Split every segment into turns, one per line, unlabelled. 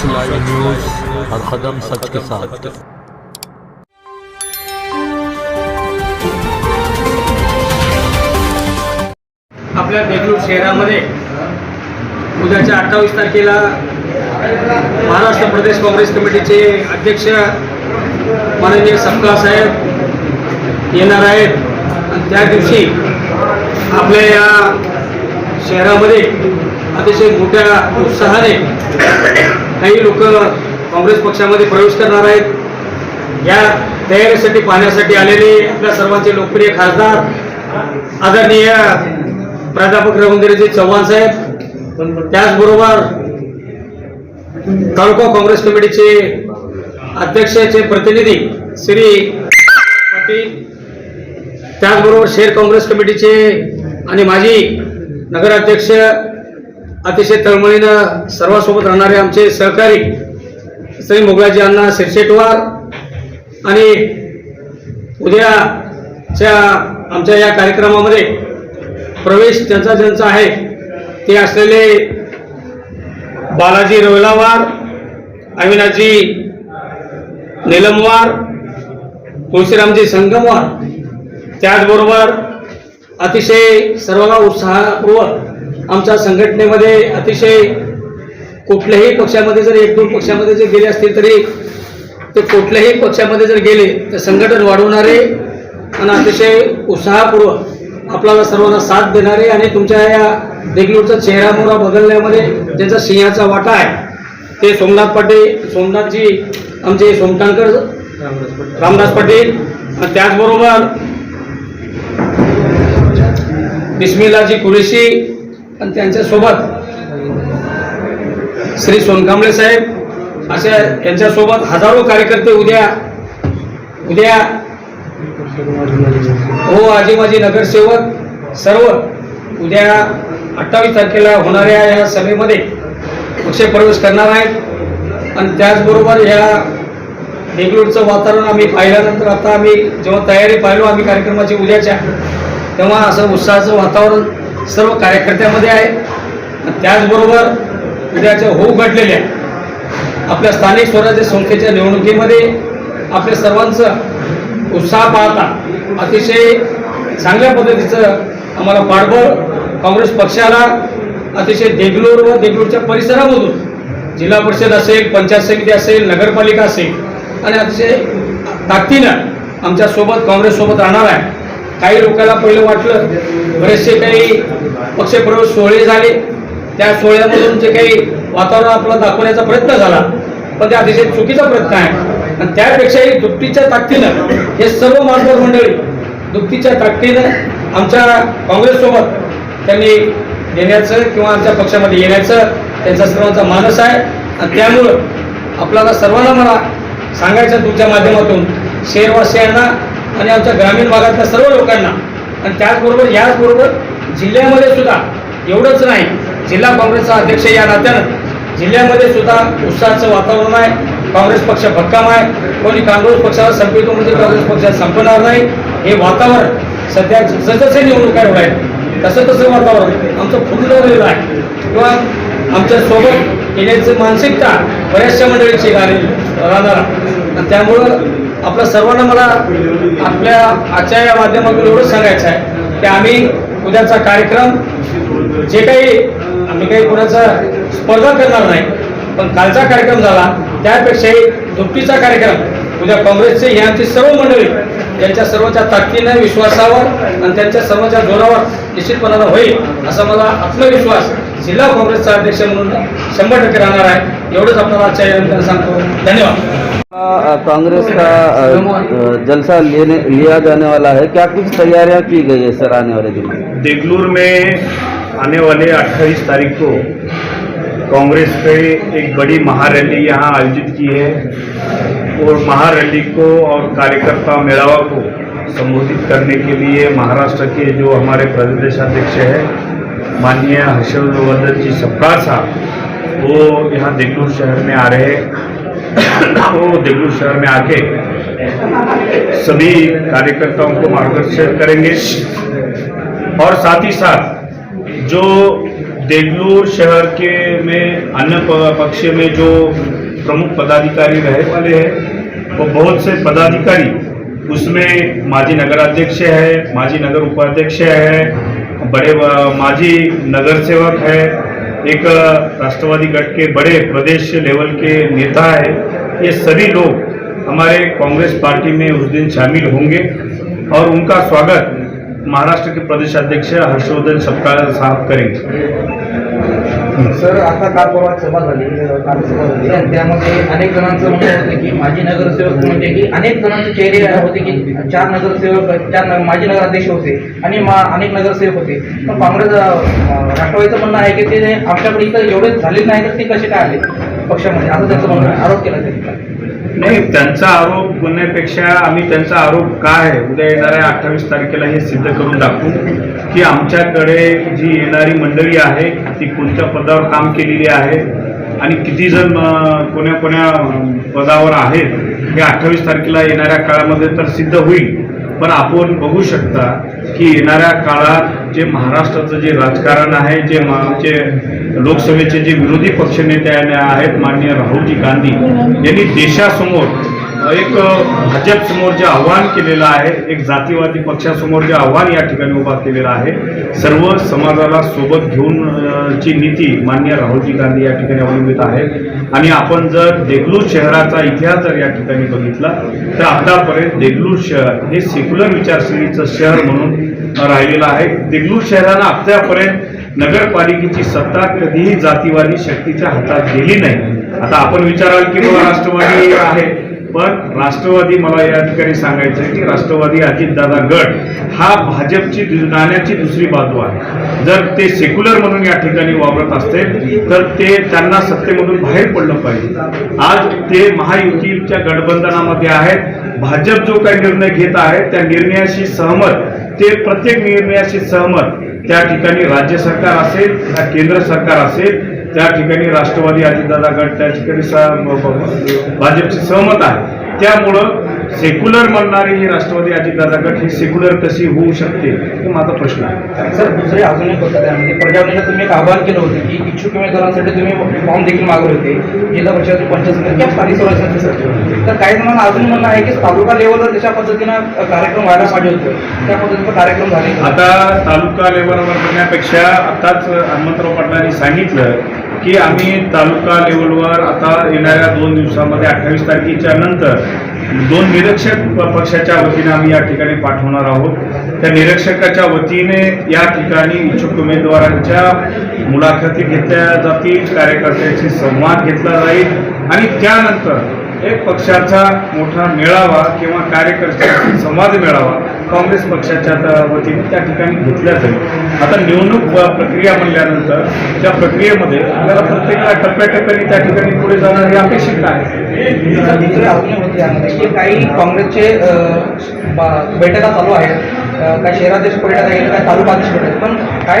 सच live news हर कदम सच के साथ।
आपल्या देगलूर शहरामध्ये उद्याच्या अठ्ठावीस तारखेला महाराष्ट्र प्रदेश काँग्रेस कमिटीचे अध्यक्ष माननीय सपका साहेब येणार आहेत. आणि त्या दिवशी आपल्या या शहरामध्ये अतिशय मोठ्या उत्साहाने काही लोक काँग्रेस पक्षामध्ये प्रवेश करणार आहेत. या तयारीसाठी पाहण्यासाठी आलेले आपल्या सर्वांचे लोकप्रिय खासदार आदरणीय प्राध्यापक रवींद्रजी चव्हाण साहेब. त्याचबरोबर तालुका काँग्रेस कमिटीचे अध्यक्षाचे प्रतिनिधी श्री पाटील त्याचबरोबर शहर काँग्रेस कमिटीचे आणि माजी नगराध्यक्ष अतिशय तळमळीनं सर्वांसोबत राहणारे आमचे सहकारी श्री मोगलाजी अण्णा शिरशेटवार आणि उद्याच्या आमच्या या कार्यक्रमामध्ये प्रवेश ज्यांचा ज्यांचा आहे ते असलेले बालाजी रोयलावार अविनाजी निलमवार तुळशीरामजी संगमवार त्याचबरोबर अतिशय सर्वांना उत्साहपूर्वक आमच्या संघटनेमध्ये अतिशय कुठल्याही पक्षामध्ये जर एक दोन पक्षामध्ये जर गेले असतील तरी ते कुठल्याही पक्षामध्ये जर गेले तर संघटन वाढवणारे आणि अतिशय उत्साहपूर्वक आपल्याला सर्वांना साथ देणारे आणि तुमच्या या देगलूरचा चेहरा मोहरा बदलण्यामध्ये ज्यांचा सिंहाचा वाटा आहे ते सोमनाथ पाटील सोमनाथजी आमचे सोमटांकर रामदास पाटील आणि त्याचबरोबर बिस्मिल्लाजी कुरेशी आणि त्यांच्यासोबत श्री सोनकांबळे साहेब अशा यांच्यासोबत हजारो कार्यकर्ते उद्या उद्या हो आजी माजी नगरसेवक सर्व उद्या अठ्ठावीस तारखेला होणाऱ्या या सभेमध्ये पक्षप्रवेश करणार आहेत. आणि त्याचबरोबर या देगलूरचं वातावरण आम्ही पाहिल्यानंतर आता आम्ही जेव्हा तयारी पाहिलो आम्ही कार्यक्रमाची उद्याच्या तेव्हा असं उत्साहाचं वातावरण सर्व कार्यकर्त्यामध्ये आहे. त्याचबरोबर उद्याच्या होऊ घडलेल्या आपल्या स्थानिक स्वराज्य संस्थेच्या निवडणुकीमध्ये आपल्या सर्वांचं उत्साह पाहता अतिशय चांगल्या पद्धतीचं आम्हाला पाठबळ काँग्रेस पक्षाला अतिशय देगलूर व देगलूरच्या परिसरामधून जिल्हा परिषद असेल पंचायत समिती असेल नगरपालिका असेल आणि अतिशय ताकदीनं आमच्यासोबत काँग्रेससोबत राहणार आहे. काही लोकांना पहिलं वाटलं. बरेचसे काही पक्षप्रवेश सोहळे झाले. त्या सोहळ्यामधून जे काही वातावरण आपलं दाखवण्याचा प्रयत्न झाला पण ते अतिशय चुकीचा प्रयत्न आहे. आणि त्यापेक्षाही दुपटीच्या ताकदीनं हे सर्व मातबर मंडळी दुपटीच्या ताकदीनं आमच्या काँग्रेससोबत त्यांनी येण्याचं किंवा आमच्या पक्षामध्ये येण्याचं त्यांचा सर्वांचा मानस आहे. आणि त्यामुळं आपल्याला सर्वांना मला सांगायचं तुमच्या माध्यमातून शहरवासियांना आणि आमच्या ग्रामीण भागातल्या सर्व लोकांना आणि त्याचबरोबर याचबरोबर जिल्ह्यामध्ये सुद्धा एवढंच नाही जिल्हा काँग्रेसचा अध्यक्ष या नात्यानं जिल्ह्यामध्ये सुद्धा उत्साहाचं वातावरण आहे काँग्रेस पक्ष भक्कम आहे कोणी काँग्रेस पक्षाला संपवितो म्हणजे काँग्रेस पक्षात संपणार नाही हे वातावरण सध्या जसजसे निवडणुका होत आहेत तसं तसं वातावरण आमचं फुललेलं आहे. किंवा आमच्यासोबत येण्याची मानसिकता बऱ्याचशा मंडळीची गाडी राहणार आणि त्यामुळं आपल्या सर्वांना मला आपल्या आजच्या या माध्यमातून एवढंच सांगायचं आहे की आम्ही उद्याचा कार्यक्रम जे काही आम्ही काही कोणाचा स्पर्धा करणार नाही पण कालचा कार्यक्रम झाला त्यापेक्षाही दुपटीचा कार्यक्रम उद्या काँग्रेसचे ही आमची सर्व मंडळी त्यांच्या सर्वांच्या ताकदीनं विश्वासावर आणि त्यांच्या सर्वांच्या जोरावर निश्चितपणानं होईल असा मला आत्मविश्वास जिल्हा काँग्रेसचा अध्यक्ष म्हणून शंभर टक्के राहणार आहे. एवढंच आपल्याला आजच्या या सांगतो. धन्यवाद.
कांग्रेस का जलसा लेने, लिया जाने वाला है। क्या कुछ तैयारियाँ की गई है सर आने वाले दिनों
देगलूर में आने वाले 28 तारीख को कांग्रेस पे एक बड़ी महारैली यहाँ आयोजित की है और महारैली को और कार्यकर्ता मेलावा को संबोधित करने के लिए महाराष्ट्र के जो हमारे प्रदेशाध्यक्ष हैं, माननीय हर्षवर्धन जी सप्ताह साहब वो यहाँ देगलूर शहर में आ रहे हैं। वो देगलूर शहर में आके सभी कार्यकर्ताओं को मार्गदर्शन करेंगे। और साथ ही साथ जो देगलूर शहर के में अन्य पक्ष में जो प्रमुख पदाधिकारी रहे वाले हैं, वो बहुत से पदाधिकारी उसमें माजी नगराध्यक्ष है, माजी नगर उपाध्यक्ष है, बड़े माजी नगर सेवक है एक राष्ट्रवादी गठ के बड़े प्रदेश लेवल के नेता है, ये सभी लोग हमारे कांग्रेस पार्टी में उस दिन शामिल होंगे और उनका स्वागत महाराष्ट्र के प्रदेश अध्यक्ष हर्षवर्धन सबका साहब करेंगे।
सर आता काल परवा सभा झाली? काल सभा झाली. आणि त्यामध्ये अनेक जणांचं म्हणणं होतं की माजी नगरसेवक म्हणजे की अनेक जणांचे चेहरे होते की चार नगरसेवक चार माजी नगराध्यक्ष होते आणि अनेक नगरसेवक होते. पण काँग्रेस राष्ट्रवादीचं म्हणणं आहे की ते आमच्याकडे इथं एवढे झाले नाही तर ते कसे काय आले? पक्षामध्ये. असं त्यांचं म्हणणं आरोप केला त्यांनी.
नाही त्यांचा आरोप गुन्ह्यापेक्षा आम्ही त्यांचा आरोप काय आहे? उद्या येणाऱ्या अठ्ठावीस तारखेला हे सिद्ध करून दाखवू की आमच्याकडे जी येणारी मंडळी आहे ती कोणत्या पदावर काम केलेली आहे आणि किती जण कोण्या कोण्या पदावर आहेत हे अठ्ठावीस तारखेला येणाऱ्या काळामध्ये तर सिद्ध होईल. पण आपण बघू शकता की येणाऱ्या काळात जे महाराष्ट्राचं जे राजकारण आहे जे मा- लोकसभेचे जे विरोधी पक्षनेते आहेत माननीय राहुलजी गांधी यांनी देशासमोर एक भाजप समोर जे आव्हान केलेलं आहे एक जातीवादी पक्षासमोर जे आव्हान या ठिकाणी उभा केलेलं आहे सर्व समाजाला सोबत घेऊन ची नीती माननीय राहुलजी गांधी या ठिकाणी अवलंबित आहे. आणि आपण जर देगलूर शहराचा इतिहास जर या ठिकाणी बघितला तर आतापर्यंत देगलूर शहर हे सेक्युलर विचारसरणीचं शहर म्हणून राहिलेलं आहे. देगलूर शहरानं आतापर्यंत नगरपालिकेची सत्ता कधीही जातीवादी शक्तीच्या हातात गेली नाही. आता आपण विचाराल की बाबा राष्ट्रवादी आहे पण राष्ट्रवादी मला या ठिकाणी सांगायचं आहे की राष्ट्रवादी अजितदादा गट हा भाजपची नाण्याची दुसरी बाजू आहे. जर ते सेक्युलर म्हणून या ठिकाणी वावरत असतील तर ते त्यांना सत्तेमधून बाहेर पडलं पाहिजे. आज ते महायुतीच्या गठबंधनामध्ये आहेत. भाजप जो काही निर्णय घेत आहे त्या निर्णयाशी सहमत ते प्रत्येक निर्णयाशी सहमत. त्या ठिकाणी राज्य सरकार असेल त्या केंद्र सरकार असेल त्या ठिकाणी राष्ट्रवादी अजितदादा गट त्या ठिकाणी भाजपची सहमत आहे. त्यामुळं सेक्युलर म्हणणारी ही राष्ट्रवादी अजितदादा गट ही सेक्युलर कशी होऊ शकते हे माझा प्रश्न आहे.
सर दुसरे अजून एक होतं त्यामध्ये प्रजावणीला तुम्ही एक आवाहन केलं होतं की इच्छुक उमेदवारांसाठी तुम्ही फॉर्म देखील मागवले होते. जिल्हा परिषद पंचायत समिती किंवा स्थानिक तर काही जणांना अजून म्हणणं आहे की तालुका लेवलवर जशा पद्धतीनं कार्यक्रम व्हायला पाहिजे होते? त्या पद्धतीचा कार्यक्रम झाले?
आता तालुका लेवलवर करण्यापेक्षा आताच हनुमंतराव पाटलांनी सांगितलं की आम्ही तालुका लेवलवर आता येणाऱ्या दोन दिवसामध्ये अठ्ठावीस तारखेच्या नंतर दोन निरीक्षक पक्षाच्या वतीने आम्ही या ठिकाणी पाठवणार आहोत. त्या निरीक्षकाच्या वतीने या ठिकाणी इच्छुक उमेदवारांच्या मुलाखती घेतल्या जातील कार्यकर्त्यांशी संवाद घेतला जाईल आणि त्यानंतर एक पक्षाचा मोठा मेळावा किंवा कार्यकर्त्यांचा संवाद मेळावा काँग्रेस पक्षाच्या वतीने त्या ठिकाणी घेतल्या जाईल. आता निवडणूक प्रक्रिया म्हणल्यानंतर त्या प्रक्रियेमध्ये आपल्याला प्रत्येकाला टप्प्याटप्प्याने त्या ठिकाणी पुढे जाणं हे अपेक्षित आहे.
काही काँग्रेसचे बैठका चालू आहेत. काय काही शहराध्यक्ष बैठक आहेत काही तालुका अध्यक्ष बैठक पण काय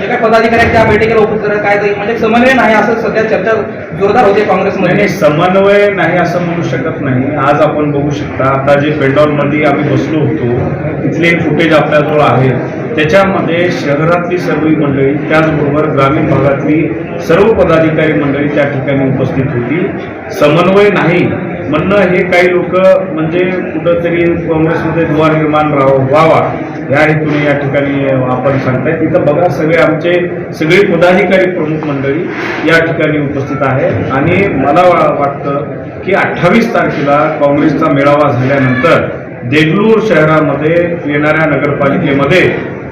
जे काय पदाधिकारी त्या बैठकीला उपस्थित काय म्हणजे समन्वय नाही असं सध्या चर्चा जोरदार होते काँग्रेसमध्ये.
नाही समन्वय नाही असं म्हणू शकत नाही. आज आपण बघू शकता आता जे पेंडॉलमध्ये आम्ही बसलो होतो तिथले फुटेज आपल्याजवळ आहे. त्याच्यामध्ये शहरातली सर्व मंडळी त्याचबरोबर ग्रामीण भागातली सर्व पदाधिकारी मंडळी त्या ठिकाणी उपस्थित होती. समन्वय नाही. म्हणणं हे काही लोक म्हणजे कुठंतरी काँग्रेसमध्ये द्वार निर्माण राहावं व्हावा. या हेतूने या ठिकाणी आपण सांगताय. तिथं बघा सगळे आमचे सगळे पदाधिकारी प्रमुख मंडळी या ठिकाणी उपस्थित आहे. आणि मला वाटतं की अठ्ठावीस तारखेला काँग्रेसचा मेळावा झाल्यानंतर देगलूर शहरामध्ये येणाऱ्या नगरपालिकेमध्ये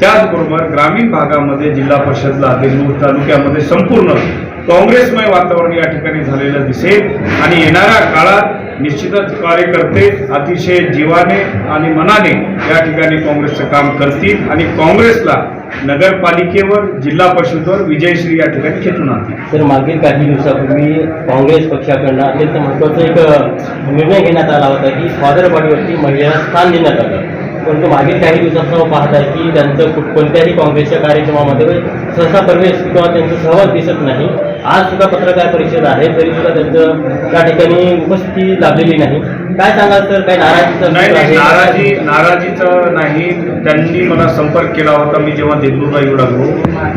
त्याचबरोबर ग्रामीण भागामध्ये जिल्हा परिषदला देगलूर तालुक्यामध्ये संपूर्ण काँग्रेसमय वातावरण या ठिकाणी झालेलं दिसेल. आणि येणाऱ्या काळात निश्चितच कार्यकर्ते अतिशय जीवाने आणि मनाने या ठिकाणी काँग्रेसचं काम करतील आणि काँग्रेसला नगरपालिकेवर जिल्हा परिषदवर विजयश्री या ठिकाणी खेचून आणतील.
तर मागील काही दिवसापूर्वी काँग्रेस पक्षाकडनं अत्यंत महत्त्वाचा एक निर्णय घेण्यात आला होता की फादरवाडीवरती महिलेला स्थान देण्यात आलं. परंतु मागील काही दिवसांपासून पाहत आहे की त्यांचं कोणत्याही काँग्रेसच्या कार्यक्रमामध्ये सहसा प्रवेश किंवा त्यांचा सहभाग दिसत नाही. आज सुद्धा पत्रकार परिषद आहे तरी सुद्धा त्यांचं त्या ठिकाणी उपस्थिती लाभलेली नाही. काय सांगाल तर काही नाराजीचं
नाही? नाराजी नाराजीचं नाही. त्यांनी मला संपर्क केला होता. मी जेव्हा देगलूरला येऊ लागलो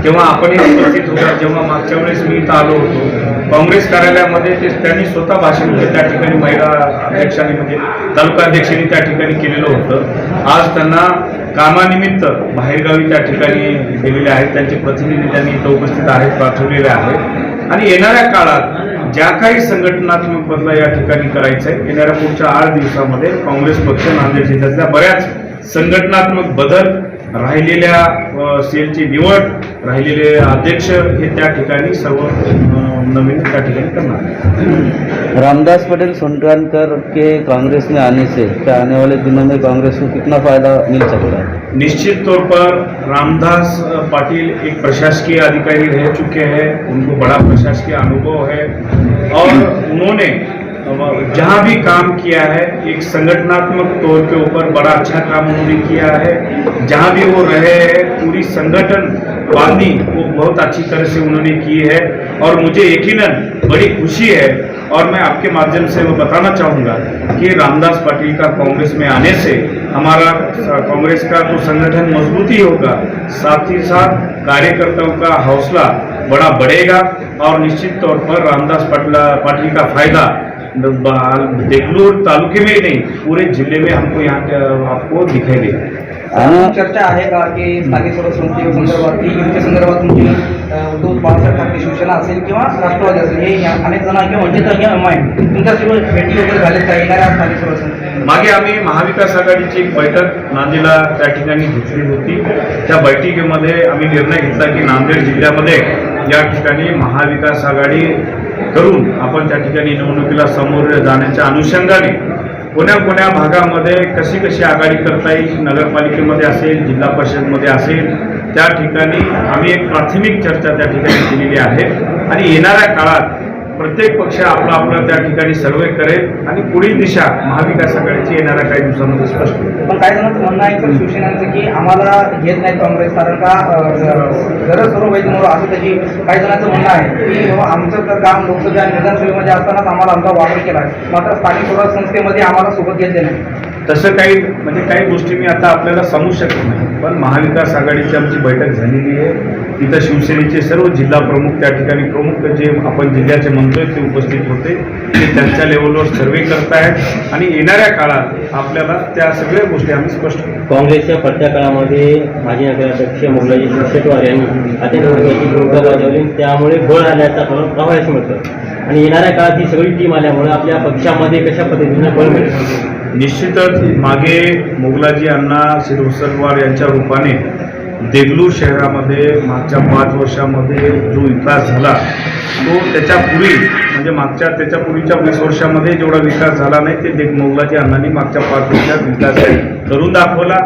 तेव्हा आपणही उपस्थित होता. जेव्हा मागच्या वेळेस मी इथं आलो होतो काँग्रेस कार्यालयामध्ये ते त्यांनी स्वतः भाषण म्हणजे त्या ठिकाणी महिला अध्यक्षांनी म्हणजे तालुका अध्यक्षांनी त्या ठिकाणी केलेलं होतं. आज त्यांना कामानिमित्त बाहेरगावी त्या ठिकाणी गेलेले आहेत. त्यांचे प्रतिनिधी त्यांनी इथं उपस्थित आहेत पाठवलेले आहेत. आणि येणाऱ्या काळात ज्या काही संघटनात्मक बदला या ठिकाणी करायचं आहे येणाऱ्या पुढच्या आठ दिवसामध्ये काँग्रेस पक्ष नांदेड जिल्ह्यातल्या बऱ्याच संघटनात्मक बदल राहिलेल्या सेलची निवड राहिलेले अध्यक्ष हे त्या ठिकाणी सर्व नवीन त्या ठिकाणी करणार
रामदास पटेल सोनकानकर के कांग्रेस में आने से क्या आने वाले दिनों में कांग्रेस को कितना फायदा मिल सकता है
निश्चित तौर पर रामदास पाटिल एक प्रशासकीय अधिकारी रह चुके हैं उनको बड़ा प्रशासकीय अनुभव है। और उन्होंने जहाँ भी काम किया है, एक संगठनात्मक तौर के ऊपर बड़ा अच्छा काम उन्होंने किया है। जहाँ भी वो रहे हैं, पूरी संगठन बांधी वो बहुत अच्छी तरह से उन्होंने की है। और मुझे यकीनन बड़ी खुशी है, और मैं आपके माध्यम से वो बताना चाहूँगा कि रामदास पाटिल का कांग्रेस में आने से हमारा कांग्रेस का तो संगठन मजबूती होगा। साथ ही साथ कार्यकर्ताओं का हौसला बड़ा बढ़ेगा, और निश्चित तौर पर रामदास पाटिल का फ़ायदा देगलूर तालुके में ही नहीं पूरे जिले में हमको यहाँ आपको दिखाई
आणि
चर्चा आहे का की स्थानिक स्वराज्य संस्थेसंदर्भात की युती संदर्भात तुमची उद्धव बाळासाहेब ठाकरे शिवसेना असेल किंवा राष्ट्रवादी असेल हे अनेक जण किंवा वंचित हे आहे. तुमच्यासोबत भेटी वगैरे झाले का? येणाऱ्या स्थानिक स्वराज्य संस्थेमध्ये?
मागे आम्ही महाविकास आघाडीची एक बैठक नांदेडला त्या ठिकाणी घेतली होती. त्या बैठकीमध्ये आम्ही निर्णय घेतला की नांदेड जिल्ह्यामध्ये या ठिकाणी महाविकास आघाडी करून आपण त्या ठिकाणी निवडणुकीला समोर जाण्याच्या अनुषंगाने कोण्या कोण्या भागामध्ये कशी कशी आघाडी करता येईल नगरपालिकेमध्ये असेल जिल्हा परिषदमध्ये असेल त्या ठिकाणी आम्ही एक प्राथमिक चर्चा त्या ठिकाणी केलेली आहे. आणि येणाऱ्या काळात प्रत्येक पक्ष आपला आपला त्या ठिकाणी सर्वे करेल आणि पुढील दिशा महाविकास आघाडीची येणाऱ्या काही दिवसांमध्ये स्पष्ट होईल.
पण काही जणांचं म्हणणं आहे तर शिवसेनांचं की आम्हाला घेत नाही काँग्रेस कारण का अ, गरज सर्व म्हणून असं त्याची काही जणांचं म्हणणं आहे की आमचं तर काम लोकसभा आणि विधानसभेमध्ये असतानाच आम्हाला आमचा वापर केला आहे. मात्र स्थानिक स्वराज संस्थेमध्ये आम्हाला सोबत घेतले नाही.
तसं काही म्हणजे काही गोष्टी मी आता आपल्याला सांगू शकत नाही. पण महाविकास आघाडीची आमची बैठक झालेली आहे. तिथं शिवसेनेचे सर्व जिल्हा प्रमुख त्या ठिकाणी प्रमुख जे आपण जिल्ह्याचे म्हणतोय ते उपस्थित होते ते त्यांच्या लेवलवर सर्वे करतायत आणि येणाऱ्या काळात आपल्याला त्या सगळ्या गोष्टी आम्ही स्पष्ट
काँग्रेसच्या पडत्या काळामध्ये माजी नगराध्यक्ष मुलाजी शेटवार यांनी अत्यंत महत्वाची भूमिका बजावली त्यामुळे बळ आल्याचा प्रवास मिळतो आणि येणाऱ्या काळात ही सगळी टीम आल्यामुळे आपल्या पक्षामध्ये कशा पद्धतीने बळ मिळेल?
निश्चितच मागे मोगलाजी अण्णा शिरसलवार यांच्या रूपाने देगलूर शहरामध्ये मागच्या पाच वर्षामध्ये जो विकास झाला तो त्याच्यापूर्वी म्हणजे मागच्या त्याच्यापूर्वीच्या वीस वर्षामध्ये जेवढा विकास झाला नाही ते देग मोगलाजी अण्णांनी मागच्या पाच वर्षात विकास करून दाखवला.